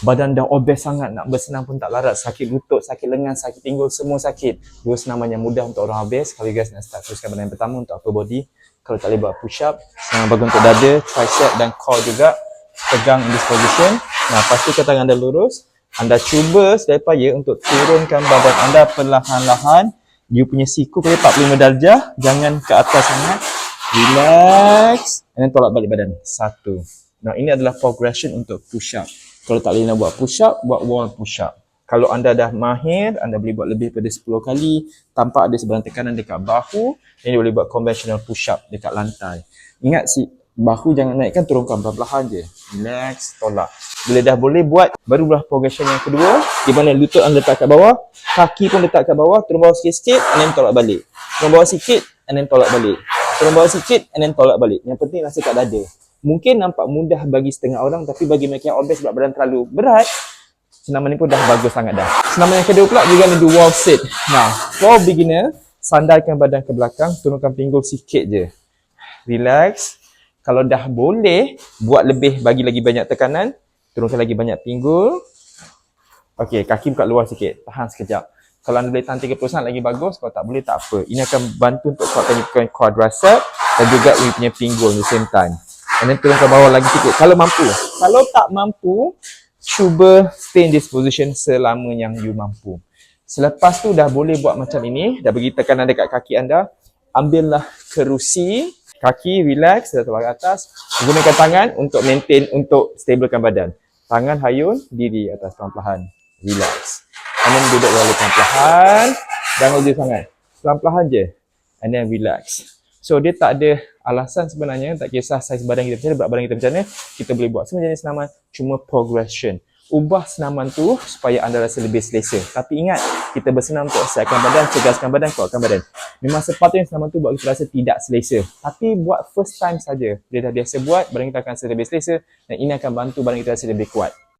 badan dah obes sangat, nak bersenam pun tak larat, sakit lutut, sakit lengan, sakit pinggul, semua sakit. Dua senaman yang mudah untuk orang obes. Kalau you guys nak start teruskan badan yang pertama untuk upper body, kalau tak boleh buat push up, senaman bagus untuk dada, tricep dan core juga. Pegang in this position. Nah, pastikan tangan anda lurus. Anda cuba sedaya payah untuk turunkan badan anda perlahan-lahan. You punya siku boleh 45 darjah, jangan ke atas sangat. Relax. And then tolak balik badan. Satu. Nah, ini adalah progression untuk push up. Kalau tak boleh nak buat push up, buat wall push up. Kalau anda dah mahir, anda boleh buat lebih daripada 10 kali tanpa ada sebarang tekanan dekat bahu, ini boleh buat conventional push up dekat lantai. Ingat si bahu jangan naikkan, turunkan perlahan-lahan je. Relax, tolak. Bila dah boleh buat, barulah progression yang kedua, di mana lutut anda letak kat bawah, kaki pun letak kat bawah, turun bawah sikit-sikit, and then tolak balik. Turun bawah sikit, and then tolak balik. Turun bawah sikit, and then tolak balik. Yang penting rasa kat dada. Mungkin nampak mudah bagi setengah orang, tapi bagi mereka yang obes sebab badan terlalu berat, senaman ni pun dah bagus sangat dah. Senaman yang kedua pula, gonna do wall sit. Now, for beginner, sandarkan badan ke belakang, turunkan pinggul sikit je. Relax. Kalau dah boleh, buat lebih, bagi lagi banyak tekanan, turunkan lagi banyak pinggul. Okey, kaki buka luar sikit. Tahan sekejap. Kalau anda boleh tahan 30 saat lagi bagus, kalau tak boleh tak apa. Ini akan bantu untuk kuatkan quadricep dan juga punya pinggul the same time. And then turun ke bawah lagi sikit. Kalau mampu. Kalau tak mampu, cuba stay in this position selama yang you mampu. Selepas tu dah boleh buat macam ini, dah bagi tekanan dekat kaki anda, ambillah kerusi, kaki relax, dah ke atas, gunakan tangan untuk maintain, untuk stablekan badan. Tangan hayun, diri atas perlahan-lahan, relax. And then duduk balik perlahan-lahan, jangan laju sangat. Perlahan-lahan je, and then relax. So dia tak ada alasan sebenarnya, tak kisah saiz badan kita macam mana, berat badan kita macam mana, kita boleh buat semua jenis senaman, cuma progression. Ubah senaman tu supaya anda rasa lebih selesa. Tapi ingat, kita bersenam untuk siapkan badan, cegaskan badan, kuatkan badan. Memang sepatutnya senaman tu buat kita rasa tidak selesa. Tapi buat first time saja. Dia dah biasa buat, badan kita akan rasa lebih selesa dan ini akan bantu badan kita rasa lebih kuat.